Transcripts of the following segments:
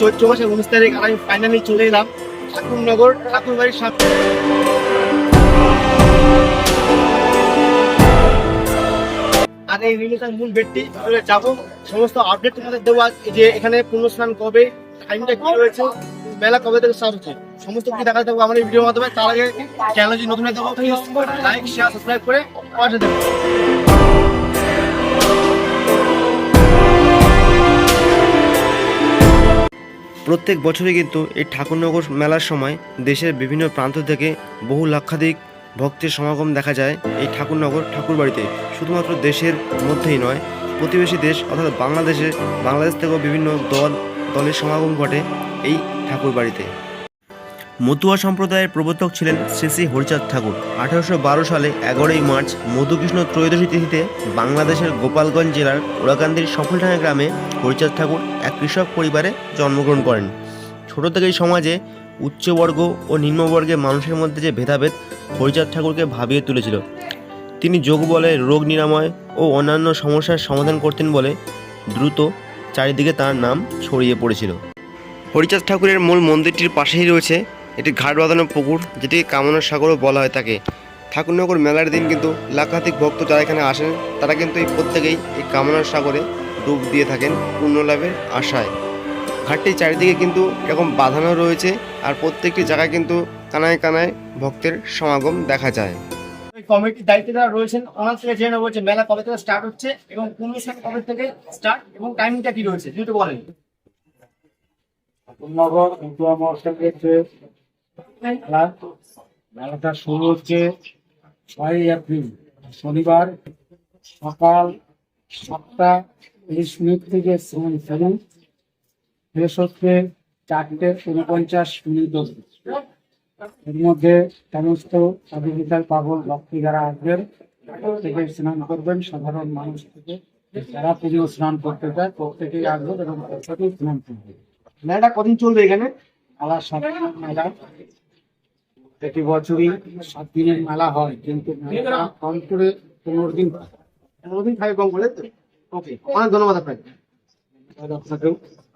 চৈত্র মাসের উনিশ তারিখ আর আমি ফাইনালি চলে এলাম ঠাকুরনগর, ঠাকুরবাড়ির সামনে। আর এই রিলেশন মূল বেডটি যাব। সমস্ত আপডেট তোমাদের দেবো যে এখানে পূর্ণ স্নান কবে টাইমটা কি রয়েছে, মেলা কবে থেকে স্টার্ট হচ্ছে, সমস্ত কিছু দেখা দেবো আমার এই ভিডিওর মাধ্যমে। তার আগে চ্যানেল যদি নতুন হয়ে লাইক শেয়ার সাবস্ক্রাইব করে পাশে দেবো প্রত্যেক বছরই কিন্তু এই ঠাকুরনগর মেলার সময় দেশের বিভিন্ন প্রান্ত থেকে বহু লক্ষাধিক ভক্তের সমাগম দেখা যায় এই ঠাকুরনগর ঠাকুরবাড়িতে। শুধুমাত্র দেশের মধ্যেই নয়, প্রতিবেশী দেশ অর্থাৎ বাংলাদেশে, বাংলাদেশ থেকেও বিভিন্ন দল, দলের সমাগম ঘটে এই ঠাকুরবাড়িতে। মতুয়া সম্প্রদায়ের প্রবর্তক ছিলেন শ্রী শ্রী হরিচাঁদ ঠাকুর। আঠারোশো বারো সালে এগারোই মার্চ মধুকৃষ্ণ ত্রয়োদশী তিথিতে বাংলাদেশের গোপালগঞ্জ জেলার ওরাকান্দির সফলডাঙ্গা গ্রামে হরিচাঁদ ঠাকুর এক কৃষক পরিবারে জন্মগ্রহণ করেন। ছোট থেকেই সমাজে উচ্চবর্গ ও নিম্নবর্গের মানুষের মধ্যে যে ভেদাভেদ হরিচাঁদ ঠাকুরকে ভাবিয়ে তুলেছিল। তিনি যোগ বলে রোগ নিরাময় ও অন্যান্য সমস্যার সমাধান করতেন বলে দ্রুত চারিদিকে তার নাম ছড়িয়ে পড়েছিল। হরিচাঁদ ঠাকুরের মূল মন্দিরটির পাশেই রয়েছে একটি ঘাট বাঁধানো পুকুর যেটিকে কামনার সাগরও বলা হয় থাকে ঠাকুরনগর মেলার দিন কিন্তু লাখাধিক ভক্ত যারা এখানে আসেন তারা কিন্তু এই প্রত্যেকেই এই কামনার সাগরে ডুব দিয়ে থাকেন পূর্ণ লাভের আশায়। ঘাটটির চারিদিকে কিন্তু এরকম বাঁধানো রয়েছে আর প্রত্যেকটি জায়গায় কিন্তু কানায় কানায় ভক্তের সমাগম দেখা যায়। ওই কমিটির দায়িত্বে যারা রয়েছেন ওনার থেকে জেনে নেব যে মেলা কবে থেকে স্টার্ট হচ্ছে এবং কোন কবে থেকে স্টার্ট এবং টাইমিংটা কি রয়েছে বলেন। ঠাকুরনগর উত্তর মহাসংঘের যে মেলা মেলাটা শুরু হচ্ছে ছয়ই এপ্রিল, শনিবার সকাল সাতটা তিরিশ মিনিট থেকে শুরু শেষ হচ্ছে চারটে উনপঞ্চাশ মিনিট অবধি। এর মধ্যে সমস্ত স্বাধীনতার পাগল ভক্তি যারা আসবেন থেকে স্নান করবেন, সাধারণ মানুষ থেকে। যারা পুজো স্নান করতে চায়, প্রত্যেকেই আসবেন এবং স্নান করবেন। মেলাটা কদিন চলবে এখানে? মেলা সাত মেলা। প্রতি বছরই সাত দিনের মেলা হয় কিন্তু কম করে পনেরো দিন হয়। কোনোদিন খাবে কম করে? ওকে অনেক ধন্যবাদ আপনাকে।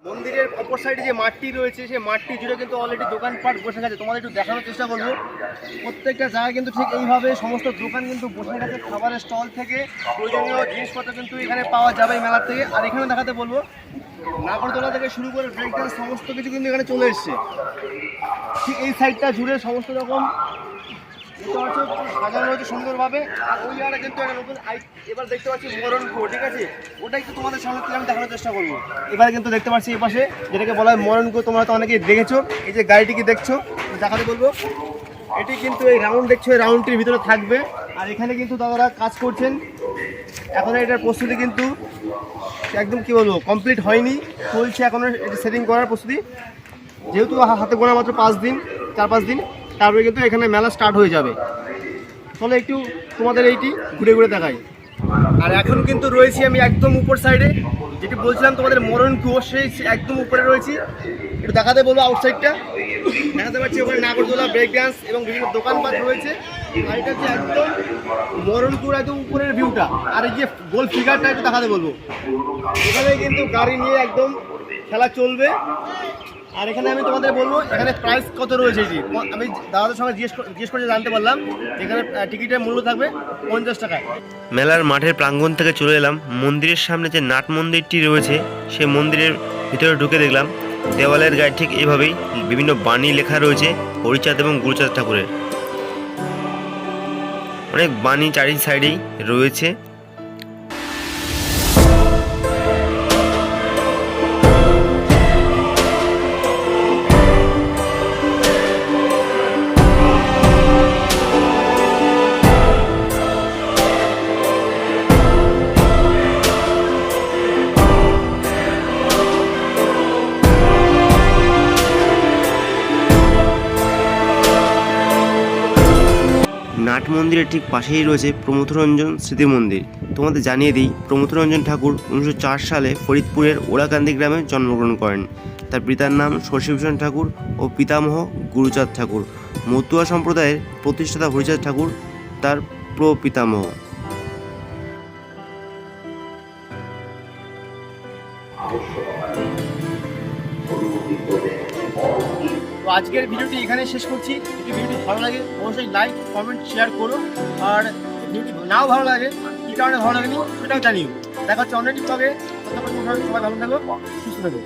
মন্দিরের অপর সাইডে যে মাঠটি রয়েছে সেই মাঠটি জুড়ে কিন্তু অলরেডি দোকানপাট বসে গেছে। তোমাদের একটু দেখানোর চেষ্টা করব। প্রত্যেকটা জায়গায় কিন্তু ঠিক এইভাবে সমস্ত দোকান কিন্তু বসে গেছে খাবারের স্টল থেকে। প্রয়োজনীয় জিনিসপত্র কিন্তু এখানে পাওয়া যাবে এই মেলার থেকে। আর এখানে দেখাতে বলব নাগরদোলা থেকে শুরু করে ব্রেক ডান্স সমস্ত কিছু কিন্তু এখানে চলে এসছে। ঠিক এই সাইডটা জুড়ে সমস্ত রকম সাজানো রয়েছে সুন্দরভাবে। আর ওই কিন্তু একটা নতুন এবার দেখতে পাচ্ছি মরণপুর ঠিক আছে? ওটাই একটু তোমাদের সামনে থেকে আমি দেখানোর চেষ্টা করব। এবারে কিন্তু দেখতে পাচ্ছি এই পাশে, যেটাকে বলা হয় মরণ মরণপুর তোমরা তো অনেকেই দেখেছ। এই যে গাড়িটিকে দেখছ? দেখাতে বলব। এটি কিন্তু এই রাউন্ড, দেখছ, এই রাউন্ডটির ভিতরে থাকবে। আর এখানে কিন্তু দাদারা কাজ করছেন। এখন এটার প্রস্তুতি কিন্তু একদম কি বলব কমপ্লিট হয়নি। চলছে এখনও এটি সেটিং করার প্রস্তুতি। যেহেতু হাতে গোনা মাত্র পাঁচ দিন, চার পাঁচ দিন, তারপরে কিন্তু এখানে মেলা স্টার্ট হয়ে যাবে। চলো একটু তোমাদের এইটি ঘুরে ঘুরে দেখাই। আর এখন কিন্তু রয়েছি আমি একদম উপর সাইডে যেটি বলছিলাম তোমাদের মরণ কুয়ো, সেই একদম উপরে রয়েছি। একটু দেখাতে বলব আউটসাইডটা দেখাতে পারছি ওখানে নাগরদোলা ব্রেক ডান্স এবং বিভিন্ন দোকানপাট রয়েছে। আর এটা একদম মরণপুর একদম উপরের ভিউটা আর এই যে গোল ফিগারটা একটু বলব। এখানে কিন্তু গাড়ি নিয়ে একদম খেলা চলবে। আর এখানে আমি তোমাদের বলব, এখানে প্রাইস কত রয়েছে এটি? আমি দাদাদের সঙ্গে জিজ্ঞেস জিজ্ঞেস করে জানতে পারলাম। এখানে টিকিটের মূল্য থাকবে পঞ্চাশ টাকায়। মেলার মাঠের প্রাঙ্গণ থেকে চলে এলাম। মন্দিরের সামনে যে নাট মন্দিরটি রয়েছে, সে মন্দিরের ভিতরে ঢুকে দেখলাম। দেওয়ালের গায়ে ঠিক এভাবেই বিভিন্ন বাণী লেখা রয়েছে, হরিচাঁদ এবং গুরুচাঁদ ঠাকুরের। অনেক বাণী চারি সাইডেই রয়েছে। নাট মন্দিরের ঠিক পাশেই রয়েছে প্রমথরঞ্জন স্মৃতি মন্দির। তোমাদের জানিয়ে দিই, প্রমথরঞ্জন ঠাকুর উনিশশো চার সালে ফরিদপুরের ওড়াকান্দি গ্রামে জন্মগ্রহণ করেন। তার পিতার নাম শশীভূষণ ঠাকুর ও পিতামহ গুরুচাঁদ ঠাকুর। মতুয়া সম্প্রদায়ের প্রতিষ্ঠাতা হরিচাঁদ ঠাকুর, তার প্রপিতামহ। তো আজকের ভিডিওটি এখানে শেষ করছি। যদি ভিডিওটি ভালো লাগে, অবশ্যই লাইক কমেন্ট শেয়ার করো। আর ভিডিওটি নাও ভালো লাগে, কী কারণে ভালো লাগেনি সেটাও জানিও। দেখা হচ্ছে অন্য ততক্ষণ সবাই ভালো থাকো, সুস্থ থাকো।